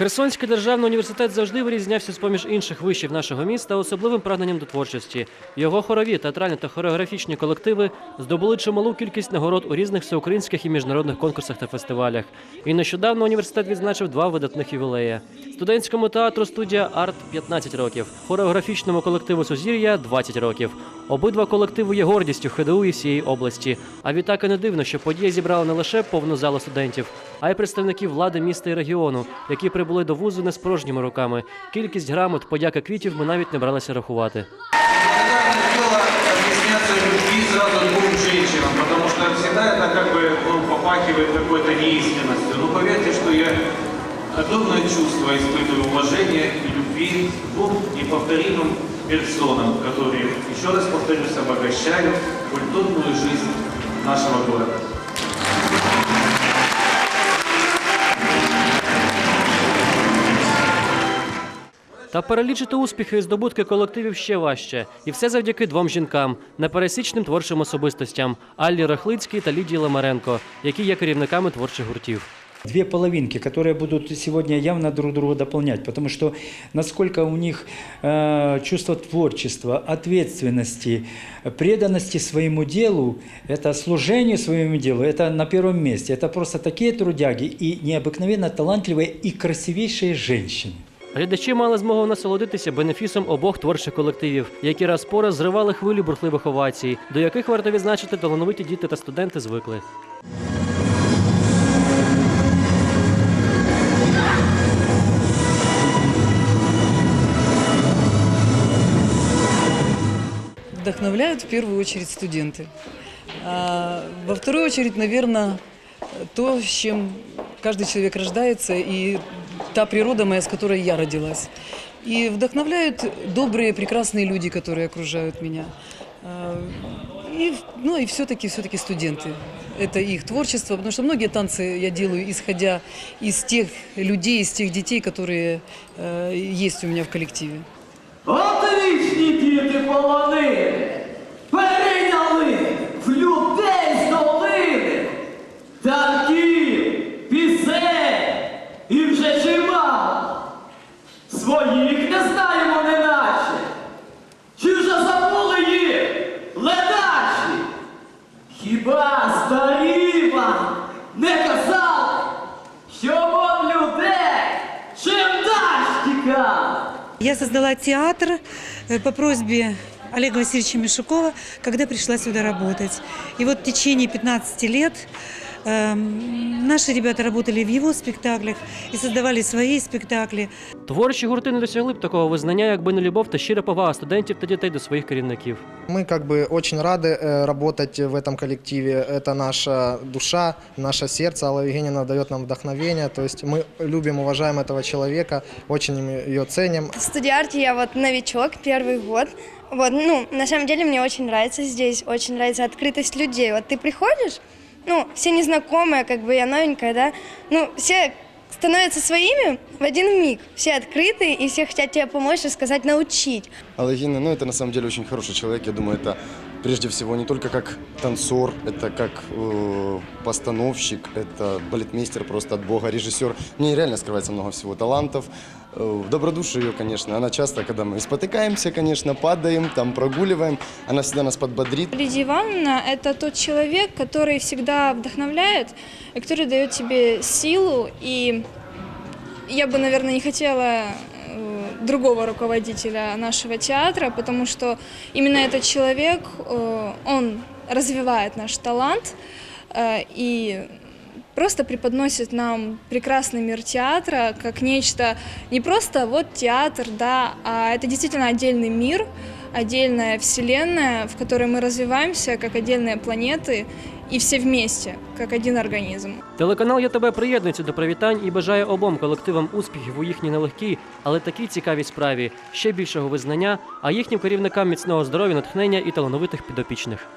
Херсонський державний університет завжди вирізнявся з поміж інших вишів нашого міста особливим прагненням до творчості. Його хорові, театральні та хореографічні колективи здобули чималу кількість нагород у різних всеукраїнських і міжнародних конкурсах та фестивалях. І нещодавно університет відзначив два видатних ювілеї. Студентському театру студія Арт 15 років, хореографічному колективу Сузір'я 20 років. Обидва колективи є гордістю ХДУ і всієї області. А відтак і не дивно, що подія зібрала не лише повну залу студентів, а й представників влади міста і регіону, які прибули до вузу не з порожніми руками. Кількість грамот, подяки квітів ми навіть не бралися рахувати. Благодарное дело объясняться любви сразу двум женщинам, потому что всегда это как бы ну, попахивает какой-то неискренностью. Но поверьте, что я огромное чувство испытываю уважения и любви к двум неповторимым персонам, которые, еще раз повторюсь, обогащают культурную жизнь нашего города. Та перелічити успіхи і здобутки колективів ще важче. І все завдяки двом жінкам, непересічним творчим особистостям Аллі Рахлицькій та Лідії Ламаренко, які є керівниками творчих гуртів. Две половинки, которые будут сегодня явно друг друга дополнять, потому что насколько у них э, чувство творчества, ответственности, преданности своему делу, это служению своему делу, это на первом месте. Это просто такие трудяги и необыкновенно талантливые и красивейшие женщины. Глядачі мали змогу насолодитися бенефісом обох творчих колективів, які раз по раз зривали хвилю бурхливих овацій, до яких варто відзначити талановиті діти та студенти звикли. Вдохновляют в первую очередь студенты. А во вторую очередь, наверное, то, с чем каждый человек рождается, и та природа моя, с которой я родилась. И вдохновляют добрые, прекрасные люди, которые окружают меня. А, И, ну и все-таки, все-таки студенты. Это их творчество, потому что многие танцы я делаю, исходя из тех людей, из тех детей, которые э, есть у меня в коллективе. Отличні Своїх не знаємо неначе. Чи вже забули їх ледачі? Хіба старі вам не казали, що от людей чим далі тікали? Я создала театр э, по просьбе Олега Васильевича Мишукова, когда пришла сюда работать. И вот в течение 15 лет эм, наши ребята работали в его спектаклях и создавали свои спектакли. Творчі гурти не досягли б такого визнання, якби не любов та щира повага студентів та дітей до своїх керівників. Мы как бы очень рады э, работать в этом коллективе. Это наша душа, наше сердце. Алла Евгеньевна дает нам вдохновение. То есть мы любим, уважаем этого человека, очень ее ценим. В студиарте я вот новичок, первый год. Вот, ну, на самом деле мне очень нравится здесь, очень нравится открытость людей. Вот ты приходишь, ну, все незнакомые, как бы я новенькая, да, ну, все становятся своими в один миг. Все открытые и все хотят тебе помочь, рассказать, научить. Алла Евгеньевна, ну, это на самом деле очень хороший человек. Я думаю, это прежде всего не только как танцор, это как э, постановщик, это балетмейстер просто от Бога, режиссер. В ней реально скрывается много всего талантов. Э, в добродушие ее, конечно. Она часто, когда мы спотыкаемся, конечно, падаем, там прогуливаем, она всегда нас подбодрит. Лидия Ивановна – это тот человек, который всегда вдохновляет, и который дает тебе силу. И я бы, наверное, не хотела э, другого руководителя нашего театра, потому что именно этот человек, э, он развивает наш талант э, и просто преподносит нам прекрасный мир театра как нечто не просто вот театр, да, а это действительно отдельный мир, отдельная вселенная, в которой мы развиваемся как отдельные планеты и все вместе, как один организм. Телеканал ЯТБ приєднується до привітань і бажає обом колективам успіхів у їхній нелегкій, але такій цікавій справі, ще більшого визнання, а їхнім керівникам міцного здоров'я, натхнення і талановитих підопічних.